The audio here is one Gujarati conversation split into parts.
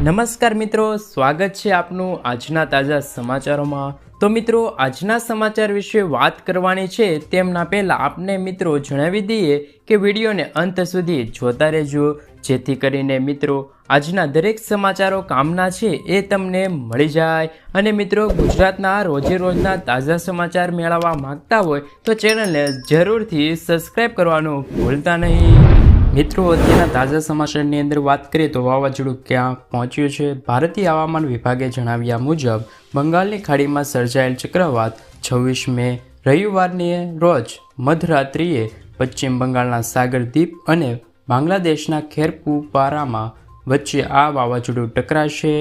નમસ્કાર મિત્રો, સ્વાગત છે આપનું આજના તાજા સમાચારોમાં. તો મિત્રો, આજના સમાચાર વિશે વાત કરવાની છે, તેમના પહેલાં આપને મિત્રો જણાવી દઈએ કે વિડીયોને અંત સુધી જોતા રહેજો. જેથી કરીને મિત્રો, આજના દરેક સમાચારો કામના છે એ તમને મળી જાય. અને મિત્રો, ગુજરાતના રોજે રોજના તાજા સમાચાર મેળવવા માંગતા હોય તો ચેનલને જરૂરથી સબસ્ક્રાઈબ કરવાનું ભૂલતા નહીં. મિત્રો, અત્યારના તાજા સમાચારની અંદર વાત કરીએ તો વાવાઝોડું ક્યાં પહોંચ્યું છે? ભારતીય હવામાન વિભાગે જણાવ્યા મુજબ, બંગાળની ખાડીમાં સર્જાયેલ ચક્રવાત છવ્વીસ મે રવિવારની રોજ મધરાત્રિએ પશ્ચિમ બંગાળના સાગર દ્વીપ અને બાંગ્લાદેશના ખેરપુપારામાં વચ્ચે આ વાવાઝોડું ટકરાશે.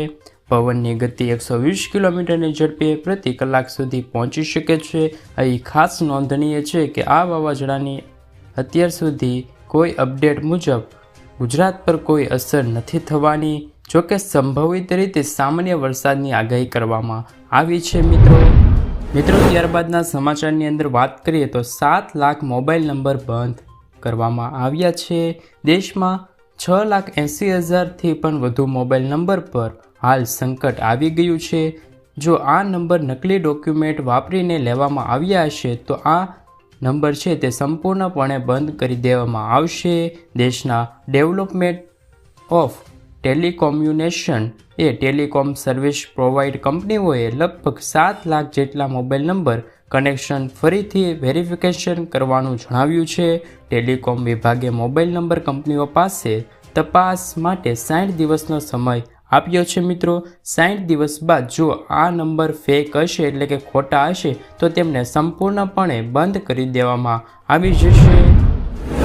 પવનની ગતિ એકસો વીસ કિલોમીટરની ઝડપે પ્રતિ કલાક સુધી પહોંચી શકે છે. અહીં ખાસ નોંધનીય છે કે આ વાવાઝોડાની અત્યાર સુધી કોઈ અપડેટ મુજબ ગુજરાત પર કોઈ અસર નથી થવાની જોકે સંભવિત રીતે સામાન્ય વરસાદની આગાહી કરવામાં આવી છે મિત્રો. મિત્રો, ત્યારબાદના સમાચારની અંદર વાત કરીએ તો સાત લાખ મોબાઈલ નંબર બંધ કરવામાં આવ્યા છે. દેશમાં છ લાખ એંસી હજારથી પણ વધુ મોબાઈલ નંબર પર હાલ સંકટ આવી ગયું છે. જો આ નંબર નકલી ડોક્યુમેન્ટ વાપરીને લેવામાં આવ્યા હશે, તો આ નંબર છે તે સંપૂર્ણપણે બંધ કરી દેવામાં આવશે. દેશના ડેવલપમેન્ટ ઓફ ટેલિકોમ્યુનેશન એ ટેલિકોમ સર્વિસ પ્રોવાઈડ કંપનીઓએ લગભગ સાત લાખ જેટલા મોબાઈલ નંબર કનેક્શન ફરીથી વેરિફિકેશન કરવાનું જણાવ્યું છે. ટેલિકોમ વિભાગે મોબાઈલ નંબર કંપનીઓ પાસે તપાસ માટે સાઠ દિવસનો સમય આપ્યો છે મિત્રો. સાઠ દિવસ બાદ જો આ નંબર ફેક હશે, એટલે કે ખોટા હશે, તો તેમને સંપૂર્ણપણે બંધ કરી દેવામાં આવી જશે.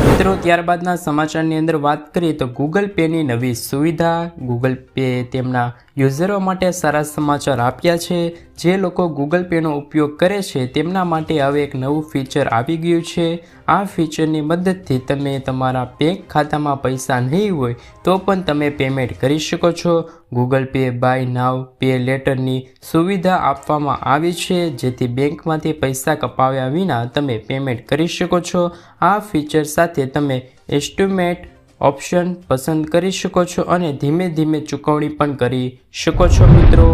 મિત્રો, ત્યારબાદના સમાચારની અંદર વાત કરીએ તો ગૂગલ પેની નવી સુવિધા ગૂગલ પે તેમના યુઝરો માટે સારા સમાચાર આપ્યા છે. જે લોકો ગૂગલ પેનો ઉપયોગ કરે છે, તેમના માટે હવે એક નવું ફીચર આવી ગયું છે. આ ફીચરની મદદથી તમે તમારા બેંક ખાતામાં પૈસા નહીં હોય, તો પણ તમે પેમેન્ટ કરી શકો છો. Google Pay buy now pay લેટરની સુવિધા આપવામાં આવી છે, જેથી બેંકમાંથી પૈસા કપાવ્યા વિના તમે પેમેન્ટ કરી શકો છો. આ ફીચર સાથે તમે એસ્ટિમેટ ઓપ્શન પસંદ કરી શકો છો અને ધીમે ધીમે ચૂકવણી પણ કરી શકો છો મિત્રો.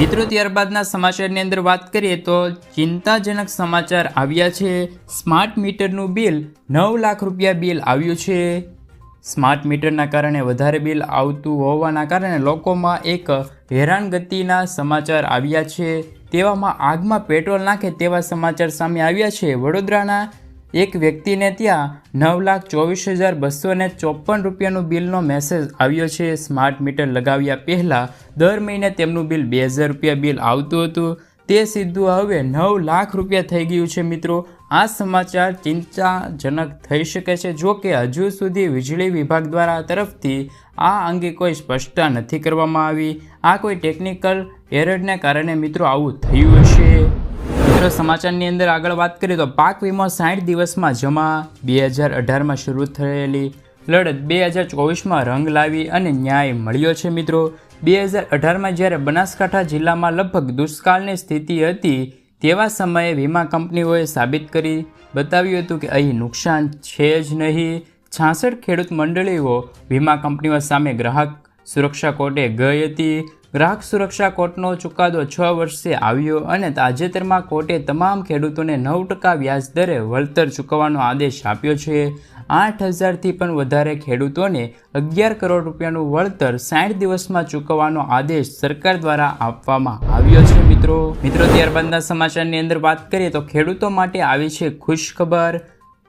મિત્રો, ત્યારબાદના સમાચારની અંદર વાત કરીએ તો ચિંતાજનક સમાચાર આવ્યા છે. સ્માર્ટ મીટરનું બિલ, નવ લાખ રૂપિયા બિલ આવ્યું છે. સ્માર્ટ મીટરના કારણે વધારે બિલ આવતું હોવાના કારણે લોકોમાં એક હેરાનગતિના સમાચાર આવ્યા છે. તેવામાં આગમાં પેટ્રોલ નાખે તેવા સમાચાર સામે આવ્યા છે. વડોદરાના એક વ્યક્તિને ત્યાં નવ લાખ ચોવીસ હજાર બસો ને ચોપન રૂપિયાનું બિલનો મેસેજ આવ્યો છે. સ્માર્ટ મીટર લગાવ્યા પહેલાં દર મહિને તેમનું બિલ બે હજાર રૂપિયા બિલ આવતું હતું. તે સીધું હવે નવ લાખ રૂપિયા થઈ ગયું છે મિત્રો. આ સમાચાર ચિંતાજનક થઈ શકે છે. જો કે હજુ સુધી વીજળી વિભાગ દ્વારા તરફથી આ અંગે કોઈ સ્પષ્ટતા નથી કરવામાં આવી. આ કોઈ ટેકનિકલ એરરને કારણે મિત્રો આવું થયું હશે. મિત્રો સમાચારની અંદર આગળ વાત કરીએ તો પાક વીમો સાઠ દિવસમાં જમા, બે હજાર અઢારમાં શરૂ થયેલી લડત, બે હજાર ચોવીસમાં રંગ લાવી અને ન્યાય મળ્યો છે મિત્રો. બે હજાર અઢારમાં જ્યારે બનાસકાંઠા જિલ્લામાં લગભગ દુષ્કાળની સ્થિતિ હતી, તેવા સમયે વીમા કંપનીઓએ સાબિત કરી બતાવ્યું હતું કે અહીં નુકસાન છે જ નહીં. છાસઠ ખેડૂત મંડળીઓ વીમા કંપનીઓ સામે ગ્રાહક સુરક્ષા કોર્ટે ગઈ હતી. ગ્રાહક સુરક્ષા કોર્ટનો ચુકાદો છ વર્ષે આવ્યો અને તાજેતરમાં કોર્ટે તમામ ખેડૂતોને નવ ટકા વ્યાજ દરે વળતર ચૂકવવાનો આદેશ આપ્યો છે. આઠ હજારથી પણ વધારે ખેડૂતોને અગિયાર કરોડ રૂપિયાનું વળતર સાઠ દિવસમાં ચૂકવવાનો આદેશ સરકાર દ્વારા આપવામાં આવ્યો છે. મિત્રો મિત્રો, ત્યારબાદના સમાચારની અંદર વાત કરીએ તો ખેડૂતો માટે આવી છે ખુશ ખબર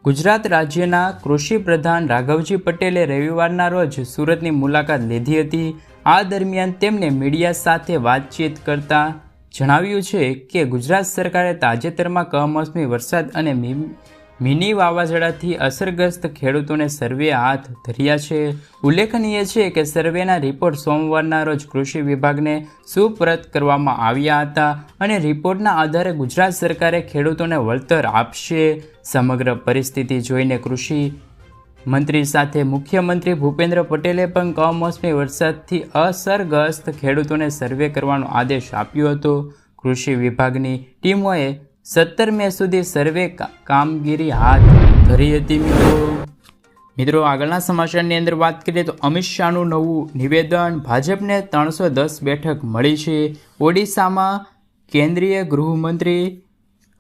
ગુજરાત રાજ્યના કૃષિ પ્રધાન રાઘવજી પટેલે રવિવારના રોજ સુરતની મુલાકાત લીધી હતી. આ દરમિયાન તેમને મીડિયા સાથે વાતચીત કરતા જણાવ્યું છે કે ગુજરાત સરકારે તાજેતરમાં કમોસમી વરસાદ અને મિની વાવાઝોડાથી અસરગ્રસ્ત ખેડૂતોને સર્વે હાથ ધર્યા છે. ઉલ્લેખનીય છે કે સર્વેના રિપોર્ટ સોમવારના રોજ કૃષિ વિભાગને સુપરત કરવામાં આવ્યા હતા અને રિપોર્ટના આધારે ગુજરાત સરકારે ખેડૂતોને વળતર આપશે. સમગ્ર પરિસ્થિતિ જોઈને કૃષિ મંત્રી સાથે મુખ્યમંત્રી ભૂપેન્દ્ર પટેલે પણ કમોસમી વરસાદથી અસરગ્રસ્ત ખેડૂતોને સર્વે કરવાનો આદેશ આપ્યો હતો. કૃષિ વિભાગની ટીમોએ સત્તર મે સુધી સર્વે કામગીરી હાથ ધરી હતી મિત્રો. મિત્રો, આગળના સમાચારની અંદર વાત કરીએ તો અમિત શાહનું નવું નિવેદન. ભાજપને ત્રણસો દસ બેઠક મળી છે. ઓડિશામાં કેન્દ્રીય ગૃહમંત્રી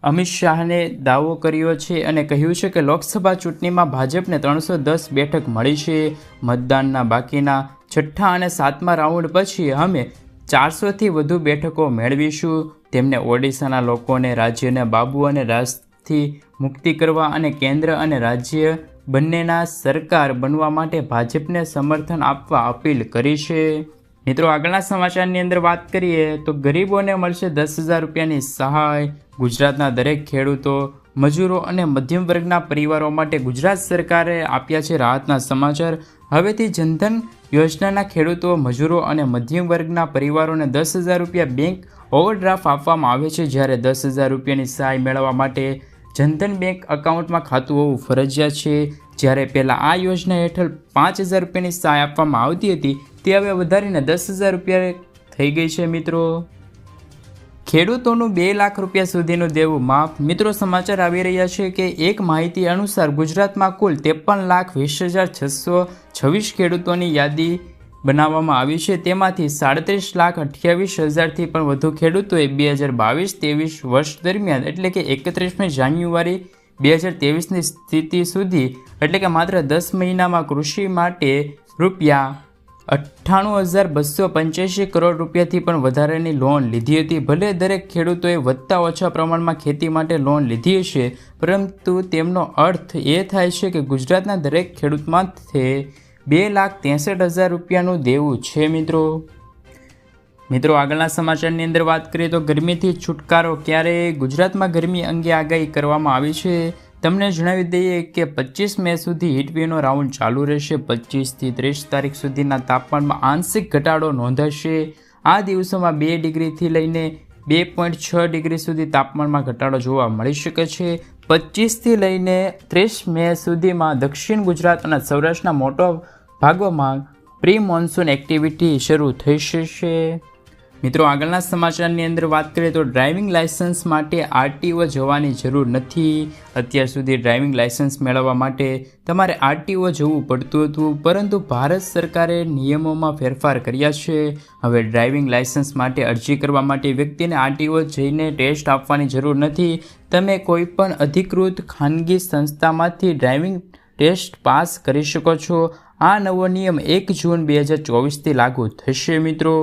અમિત શાહને દાવો કર્યો છે અને કહ્યું છે કે લોકસભા ચૂંટણીમાં ભાજપને ત્રણસો દસ બેઠક મળી છે. મતદાનના બાકીના છઠ્ઠા અને સાતમા રાઉન્ડ પછી અમે ચારસોથી વધુ બેઠકો મેળવીશું. તેમને ઓડિશાના લોકોને, રાજ્યના બાબુ અને રાજથી મુક્તિ કરવા અને કેન્દ્ર અને રાજ્ય બંનેના સરકાર બનવા માટે ભાજપને સમર્થન આપવા અપીલ કરી છે. મિત્રો, આગળના સમાચારની અંદર વાત કરીએ તો ગરીબોને મળશે દસ હજાર રૂપિયાની સહાય. ગુજરાતના દરેક ખેડૂતો, મજૂરો અને મધ્યમ વર્ગના પરિવારો માટે ગુજરાત સરકારે આપ્યા છે રાહતના સમાચાર. હવેથી જનધન યોજનાના ખેડૂતો, મજૂરો અને મધ્યમ વર્ગના પરિવારોને દસ હજાર રૂપિયા બેંક ઓવરડ્રાફ્ટ આપવામાં આવે છે, જ્યારે દસ હજાર રૂપિયાની સહાય મેળવવા માટે જનધન બેંક એકાઉન્ટમાં ખાતું હોવું ફરજિયાત છે. જ્યારે પહેલાં આ યોજના હેઠળ પાંચ હજાર રૂપિયાની સહાય આપવામાં આવતી હતી તે હવે વધારીને દસ હજાર રૂપિયા થઈ ગઈ છે, મિત્રો. ખેડૂતોનું બે લાખ રૂપિયા સુધીનું દેવું માફ. મિત્રો, સમાચાર આવી રહ્યા છે કે એક માહિતી અનુસાર ગુજરાતમાં કુલ ત્રેપન લાખ વીસ હજાર છસો છવ્વીસ ખેડૂતોની યાદી બનાવવામાં આવી છે. તેમાંથી સાડત્રીસ લાખ અઠ્યાવીસ હજારથી પણ વધુ ખેડૂતોએ બે હજાર બાવીસ ત્રેવીસ વર્ષ દરમિયાન, એટલે કે એકત્રીસમી જાન્યુઆરી બે હજાર ત્રેવીસની સ્થિતિ સુધી, એટલે કે માત્ર દસ મહિનામાં કૃષિ માટે રૂપિયા અઠ્ઠાણું હજાર બસો પંચ્યાસી કરોડ રૂપિયાથી પણ વધારેની લોન લીધી હતી. ભલે દરેક ખેડૂતોએ વધતા ઓછા પ્રમાણમાં ખેતી માટે લોન લીધી હશે, પરંતુ તેમનો અર્થ એ થાય છે કે ગુજરાતના દરેક ખેડૂતમાંથી બે લાખ ત્રેસઠ હજાર રૂપિયાનું દેવું છે, મિત્રો. મિત્રો, આગળના સમાચારની અંદર વાત કરીએ તો ગરમીથી છુટકારો ક્યારે? ગુજરાતમાં ગરમી અંગે આગાહી કરવામાં આવી છે. તમને જણાવી દઈએ કે પચીસ મે સુધી હીટવેવનો રાઉન્ડ ચાલુ રહેશે. પચીસથી ત્રીસ તારીખ સુધીના તાપમાનમાં આંશિક ઘટાડો નોંધાશે. આ દિવસોમાં બે ડિગ્રીથી લઈને બે પોઈન્ટ છ ડિગ્રી સુધી તાપમાનમાં ઘટાડો જોવા મળી શકે છે. પચીસથી લઈને ત્રીસ મે સુધીમાં દક્ષિણ ગુજરાત અને સૌરાષ્ટ્રના મોટા ભાગોમાં પ્રી મોન્સૂન એક્ટિવિટી શરૂ થઈ જશે મિત્રો, આગળના સમાચારની અંદર વાત કરીએ તો ડ્રાઇવિંગ લાયસન્સ માટે આરટીઓ જવાની જરૂર નથી. અત્યાર સુધી ડ્રાઇવિંગ લાયસન્સ મેળવવા માટે તમારે આરટીઓ જવું પડતું હતું, પરંતુ ભારત સરકારે નિયમોમાં ફેરફાર કર્યા છે. હવે ડ્રાઇવિંગ લાયસન્સ માટે અરજી કરવા માટે વ્યક્તિને આરટીઓ જઈને ટેસ્ટ આપવાની જરૂર નથી. તમે કોઈપણ અધિકૃત ખાનગી સંસ્થામાંથી ડ્રાઇવિંગ ટેસ્ટ પાસ કરી શકો છો. આ નવો નિયમ એક જૂન બે હજાર ચોવીસથી લાગુ થશે મિત્રો.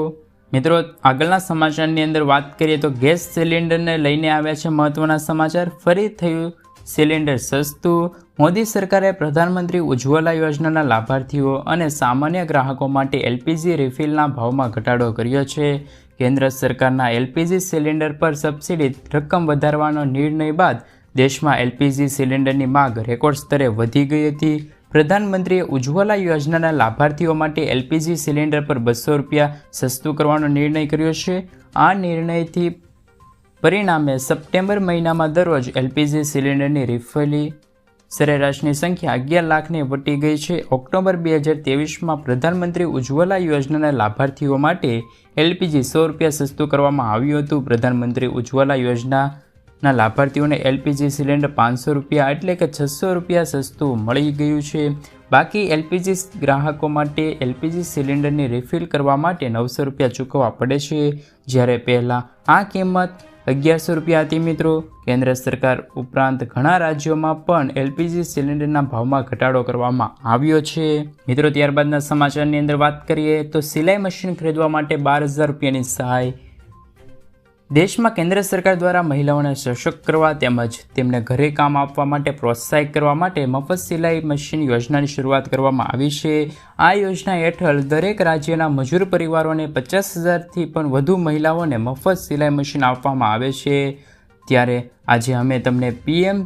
મિત્રો, આગળના સમાચારની અંદર વાત કરીએ તો ગેસ સિલિન્ડરને લઈને આવ્યા છે મહત્વના સમાચાર. ફરી થયું સિલિન્ડર સસ્તું. મોદી સરકારે પ્રધાનમંત્રી ઉજ્જવલા યોજનાના લાભાર્થીઓ અને સામાન્ય ગ્રાહકો માટે એલપીજી રિફિલના ભાવમાં ઘટાડો કર્યો છે. કેન્દ્ર સરકારના એલપીજી સિલિન્ડર પર સબસિડી રકમ વધારવાનો નિર્ણય બાદ દેશમાં એલપીજી સિલિન્ડરની માગ રેકોર્ડ સ્તરે વધી ગઈ હતી. પ્રધાનમંત્રીએ ઉજ્જવલા યોજનાના લાભાર્થીઓ માટે એલપીજી સિલિન્ડર પર બસો રૂપિયા સસ્તું કરવાનો નિર્ણય કર્યો છે. આ નિર્ણયથી પરિણામે સપ્ટેમ્બર મહિનામાં દરરોજ એલપીજી સિલિન્ડરની રિફલી સરેરાશની સંખ્યા અગિયાર લાખને વટી ગઈ છે. ઓક્ટોબર બે હજાર ત્રેવીસમાં પ્રધાનમંત્રી ઉજ્જવલા યોજનાના લાભાર્થીઓ માટે એલપીજી સો રૂપિયા સસ્તું કરવામાં આવ્યું હતું. પ્રધાનમંત્રી ઉજ્જવલા યોજના ના, લાભાર્થીઓને એલપીજી સિલિન્ડર પાંચસો રૂપિયા એટલે કે છસો રૂપિયા સસ્તું મળી ગયું છે. બાકી એલપીજી ગ્રાહકો માટે એલપીજી સિલિન્ડરની રિફિલ કરવા માટે નવસો રૂપિયા ચૂકવવા પડે છે. જ્યારે પહેલાં આ કિંમત અગિયારસો રૂપિયા હતી મિત્રો. કેન્દ્ર સરકાર ઉપરાંત ઘણા રાજ્યોમાં પણ એલપીજી સિલિન્ડરના ભાવમાં ઘટાડો કરવામાં આવ્યો છે. મિત્રો, ત્યારબાદના સમાચારની અંદર વાત કરીએ તો સિલાઈ મશીન ખરીદવા માટે બાર હજાર રૂપિયાની સહાય દેશમાં કેન્દ્ર સરકાર દ્વારા મહિલાઓને સશક્ત કરવા તેમજ તેમને ઘરે કામ આપવા માટે પ્રોત્સાહિત કરવા માટે મફત સિલાઈ મશીન યોજનાની શરૂઆત કરવામાં આવી છે. આ યોજના હેઠળ દરેક રાજ્યના મજૂર પરિવારોને પચાસ હજારથી પણ વધુ મહિલાઓને મફત સિલાઈ મશીન આપવામાં આવે છે. ત્યારે આજે અમે તમને પીએમ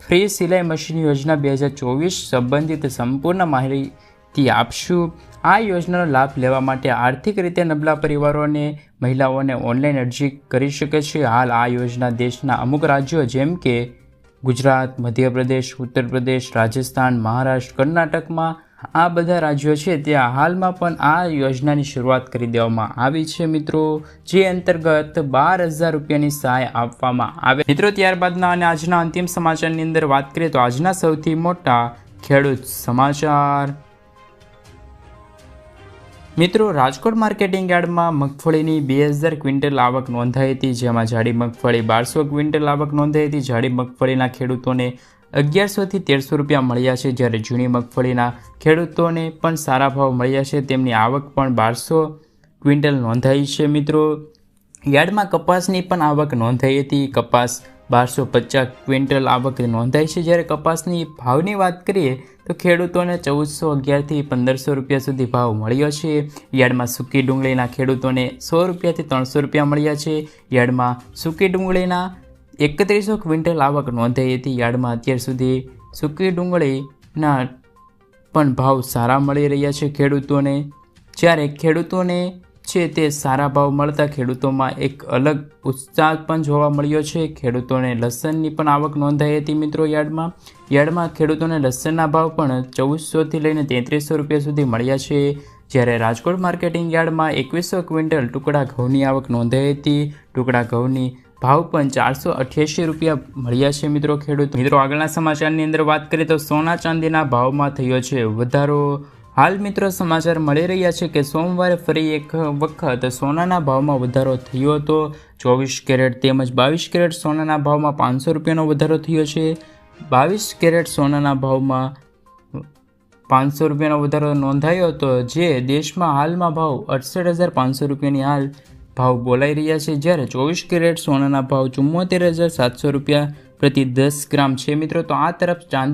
ફ્રી સિલાઈ મશીન યોજના બે હજાર ચોવીસ સંબંધિત સંપૂર્ણ માહિતી આપશું. આ યોજનાનો લાભ લેવા માટે આર્થિક રીતે નબળા પરિવારોને, મહિલાઓને ઓનલાઈન અરજી કરી શકે છે. હાલ આ યોજના દેશના અમુક રાજ્યો જેમ કે ગુજરાત, મધ્યપ્રદેશ ઉત્તર પ્રદેશ રાજસ્થાન, મહારાષ્ટ્ર, કર્ણાટકમાં આ બધા રાજ્યો છે. ત્યાં હાલમાં પણ આ યોજનાની શરૂઆત કરી દેવામાં આવી છે, મિત્રો, જે અંતર્ગત બાર હજાર રૂપિયાની સહાય આપવામાં આવે. મિત્રો, ત્યારબાદના અને આજના અંતિમ સમાચારની અંદર વાત કરીએ તો આજના સૌથી મોટા ખેડૂત સમાચાર. મિત્રો, રાજકોટ માર્કેટિંગ યાર્ડમાં મગફળીની બે હજાર ક્વિન્ટલ આવક નોંધાઈ હતી, જેમાં જાડી મગફળી બારસો ક્વિન્ટલ આવક નોંધાઈ હતી. જાડી મગફળીના ખેડૂતોને અગિયારસોથી તેરસો રૂપિયા મળ્યા છે, જ્યારે જૂની મગફળીના ખેડૂતોને પણ સારા ભાવ મળ્યા છે. તેમની આવક પણ બારસો ક્વિન્ટલ નોંધાઈ છે, મિત્રો. યાર્ડમાં કપાસની પણ આવક નોંધાઈ હતી. કપાસ બારસો પચાસ ક્વિન્ટલ આવક નોંધાઈ છે. જ્યારે કપાસની ભાવની વાત કરીએ, તો ખેડૂતોને ચૌદસો અગિયારથી પંદરસો રૂપિયા સુધી ભાવ મળ્યો છે. યાર્ડમાં સૂકી ડુંગળીના ખેડૂતોને સો રૂપિયાથી ત્રણસો રૂપિયા મળ્યા છે. યાર્ડમાં સૂકી ડુંગળીના એકત્રીસો ક્વિન્ટલ આવક નોંધાઈ હતી. યાર્ડમાં અત્યાર સુધી સૂકી ડુંગળીના પણ ભાવ સારા મળી રહ્યા છે ખેડૂતોને. જ્યારે ખેડૂતોને છે તે સારા ભાવ મળતા ખેડૂતોમાં એક અલગ ઉત્સાહ પણ જોવા મળ્યો છે. ખેડૂતોને લસણની પણ આવક નોંધાઈ હતી મિત્રો યાર્ડમાં. યાર્ડમાં ખેડૂતોને લસણના ભાવ પણ ચૌદસોથી લઈને તેત્રીસો રૂપિયા સુધી મળ્યા છે. જ્યારે રાજકોટ માર્કેટિંગ યાર્ડમાં એકવીસો ક્વિન્ટલ ટુકડા ઘઉંની આવક નોંધાઈ હતી. ટુકડા ઘઉંની ભાવ પણ ચારસો અઠ્યાસી રૂપિયા મળ્યા છે મિત્રો ખેડૂત. મિત્રો આગળના સમાચારની અંદર વાત કરીએ તો સોના ચાંદીના ભાવમાં થયો છે વધારો. હાલ મિત્રો સમાચાર મળી રહ્યા છે કે સોમવારે ફરી એક વખત સોનાના ભાવમાં વધારો થયો હતો. ચોવીસ કેરેટ તેમજ બાવીસ કેરેટ સોનાના ભાવમાં પાંચસો રૂપિયાનો વધારો થયો છે. બાવીસ કેરેટ સોનાના ભાવમાં પાંચસો રૂપિયાનો વધારો નોંધાયો હતો, જે દેશમાં હાલમાં ભાવ અડસઠ હજાર પાંચસો રૂપિયાની હાલ ભાવ બોલાઈ રહ્યા છે. જ્યારે ચોવીસ કેરેટ સોનાના ભાવ ચુમ્મોતેર હજાર સાતસો રૂપિયા પ્રતિ દસ ગ્રામ છે મિત્રો. તો આ તરફ ચાંદી